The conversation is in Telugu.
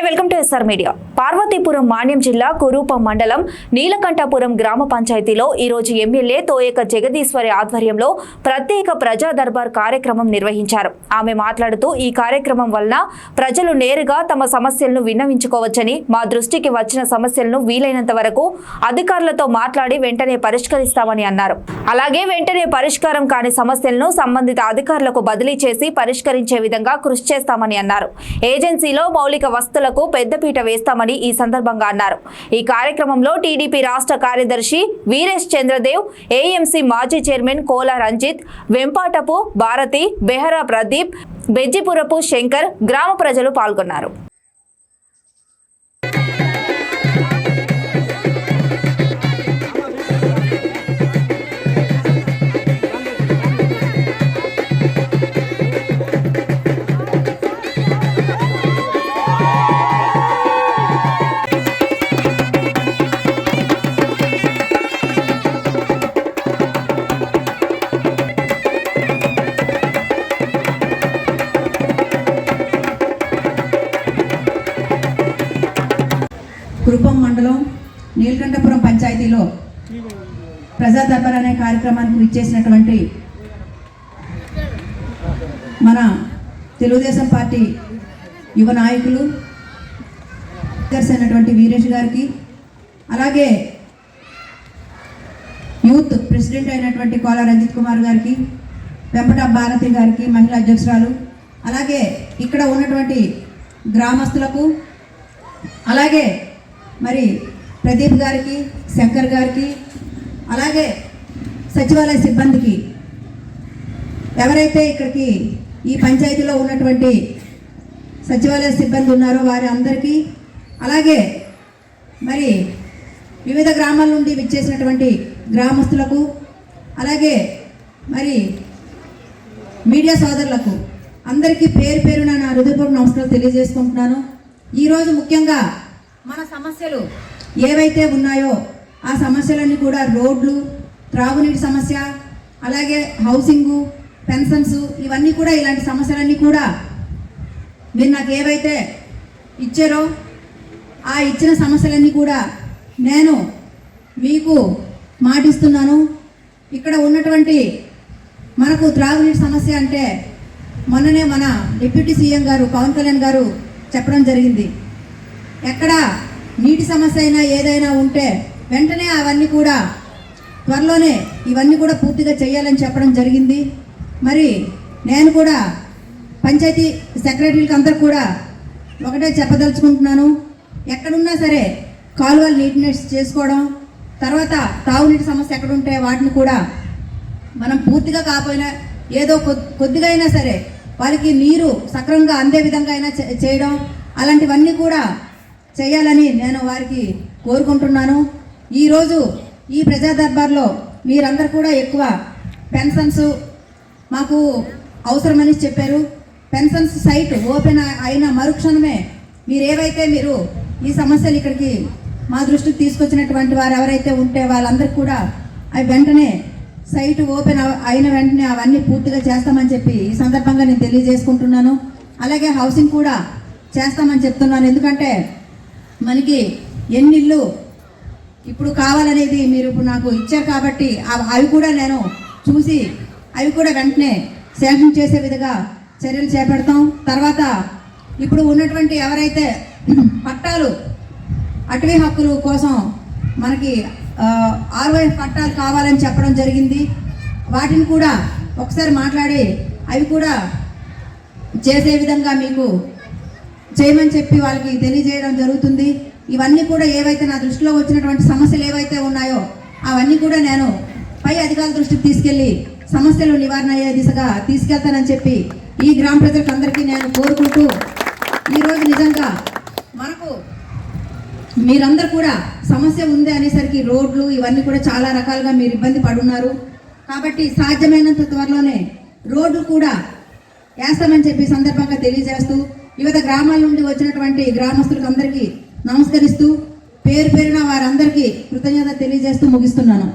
Hi welcome to SR media. Parvathipuram Manyam జిల్లా కురూప మండలం నీలకంఠపురం గ్రామ పంచాయతీలో ఈరోజు ఎమ్మెల్యే తోయక జగదీశ్వరి ఆధ్వర్యంలో ప్రత్యేక ప్రజా దర్బార్ కార్యక్రమం నిర్వహించారు. ఆమె మాట్లాడుతూ ఈ కార్యక్రమం వలన ప్రజలు నేరుగా తమ సమస్యలను విన్నవించుకోవచ్చని మా దృష్టికి వచ్చిన సమస్యలను వీలైనంత వరకు అధికారులతో మాట్లాడి వెంటనే పరిష్కరిస్తామని అన్నారు. అలాగే వెంటనే పరిష్కారం కాని సమస్యలను సంబంధిత అధికారులకు బదిలీ చేసి పరిష్కరించే విధంగా కృషి చేస్తామని అన్నారు. ఏజెన్సీలో మౌలిక వస్తువులకు పెద్దపీట వేస్తామని ఈ సందర్భంగా అన్నారు. ఈ కార్యక్రమంలో టీడీపీ రాష్ట్ర కార్యదర్శి వీరేష్ చంద్రదేవ్ ఏఎంసీ మాజీ చైర్మన్ కోల రంజిత్ వెంపాటపు భారతి బెహరా ప్రదీప్ బెజ్జిపురపు శంకర్ గ్రామ ప్రజలు పాల్గొన్నారు. కురుపం మండలం నీలకంఠపురం పంచాయతీలో ప్రజా దర్బార్ అనే కార్యక్రమానికి ఇచ్చేసినటువంటి మన తెలుగుదేశం పార్టీ యువ నాయకులు అయినటువంటి వీరేష్ గారికి అలాగే యూత్ ప్రెసిడెంట్ అయినటువంటి కోల రంజిత్ కుమార్ గారికి వెంపట భారతి గారికి మహిళా అధ్యక్షురాలు అలాగే ఇక్కడ ఉన్నటువంటి గ్రామస్తులకు అలాగే మరి ప్రదీప్ గారికి శంకర్ గారికి అలాగే సచివాలయ సిబ్బందికి. ఎవరైతే ఇక్కడికి ఈ పంచాయతీలో ఉన్నటువంటి సచివాలయ సిబ్బంది ఉన్నారో వారి అందరికీ అలాగే మరి వివిధ గ్రామాల నుండి విచ్చేసినటువంటి గ్రామస్తులకు అలాగే మరి మీడియా సోదరులకు అందరికీ పేరు పేరున నా హృదయపూర్వక నమస్కారాలు తెలియజేసుకుంటున్నాను. ఈరోజు ముఖ్యంగా మన సమస్యలు. ఏవైతే ఉన్నాయో ఆ సమస్యలన్నీ కూడా రోడ్లు త్రాగునీటి సమస్య అలాగే హౌసింగు పెన్షన్స్ ఇవన్నీ కూడా ఇలాంటి సమస్యలన్నీ కూడా మీరు నాకు ఏవైతే ఇచ్చారో ఆ ఇచ్చిన సమస్యలన్నీ కూడా నేను మీకు మాటిస్తున్నాను. ఇక్కడ ఉన్నటువంటి మనకు త్రాగునీటి సమస్య అంటే మొన్ననే మన డిప్యూటీ సీఎం గారు పవన్ కళ్యాణ్ గారు చెప్పడం జరిగింది. ఎక్కడ నీటి సమస్య అయినా ఏదైనా ఉంటే వెంటనే అవన్నీ కూడా త్వరలోనే ఇవన్నీ కూడా పూర్తిగా చేయాలని చెప్పడం జరిగింది. మరి నేను కూడా పంచాయతీ సెక్రటరీలకు అందరు కూడా ఒకటే చెప్పదలుచుకుంటున్నాను. ఎక్కడున్నా సరే కాలువలు నీట్నెస్ చేసుకోవడం తర్వాత తాగునీటి సమస్య ఎక్కడుంటే వాటిని కూడా మనం పూర్తిగా కాకపోయినా ఏదో కొద్దిగా అయినా సరే వాళ్ళకి నీరు సక్రమంగా అందే విధంగా అయినా చేయడం అలాంటివన్నీ కూడా చేయాలని నేను వారికి కోరుకుంటున్నాను. ఈరోజు ఈ ప్రజా దర్బార్లో మీరందరూ కూడా ఎక్కువ పెన్షన్స్ మాకు అవసరమని చెప్పారు. పెన్షన్స్ సైట్ ఓపెన్ అయిన మరుక్షణమే మీరు ఏవైతే మీరు ఈ సమస్యలు ఇక్కడికి మా దృష్టికి తీసుకొచ్చినటువంటి వారు ఎవరైతే ఉంటే వాళ్ళందరికీ కూడా అవి వెంటనే సైట్ ఓపెన్ అయిన వెంటనే అవన్నీ పూర్తిగా చేస్తామని చెప్పి ఈ సందర్భంగా నేను తెలియజేసుకుంటున్నాను. అలాగే హౌసింగ్ కూడా చేస్తామని చెప్తున్నాను. ఎందుకంటే మనకి ఎన్ని ఇల్లు ఇప్పుడు కావాలనేది మీరు ఇప్పుడు నాకు ఇచ్చారు కాబట్టి అవి అవి కూడా నేను చూసి అవి కూడా వెంటనే శాంక్షన్ చేసే విధంగా చర్యలు చేపడతాం. తర్వాత ఇప్పుడు ఉన్నటువంటి ఎవరైతే పట్టాలు అటవీ హక్కులు కోసం మనకి ఆర్వై పట్టాలు కావాలని చెప్పడం జరిగింది. వాటిని కూడా ఒకసారి మాట్లాడి అవి కూడా చేసే విధంగా మీకు చేయమని చెప్పి వాళ్ళకి తెలియజేయడం జరుగుతుంది. ఇవన్నీ కూడా ఏవైతే నా దృష్టిలో వచ్చినటువంటి సమస్యలు ఏవైతే ఉన్నాయో అవన్నీ కూడా నేను పై అధికారుల దృష్టికి తీసుకెళ్ళి సమస్యలు నివారణ అయ్యే దిశగా తీసుకెళ్తానని చెప్పి ఈ గ్రామ ప్రజలకందరికీ నేను కోరుకుంటూ ఈరోజు నిజంగా మనకు మీరందరూ కూడా సమస్య ఉంది అనేసరికి రోడ్లు ఇవన్నీ కూడా చాలా రకాలుగా మీరు ఇబ్బంది పడున్నారు. కాబట్టి సాధ్యమైనంత త్వరలోనే రోడ్లు కూడా వేస్తామని చెప్పి సందర్భంగా తెలియజేస్తూ వివిధ గ్రామాల నుండి వచ్చినటువంటి గ్రామస్తులకు అందరికీ నమస్కరిస్తూ పేరు పేరున వారందరికీ కృతజ్ఞత తెలియజేస్తూ ముగిస్తున్నాను.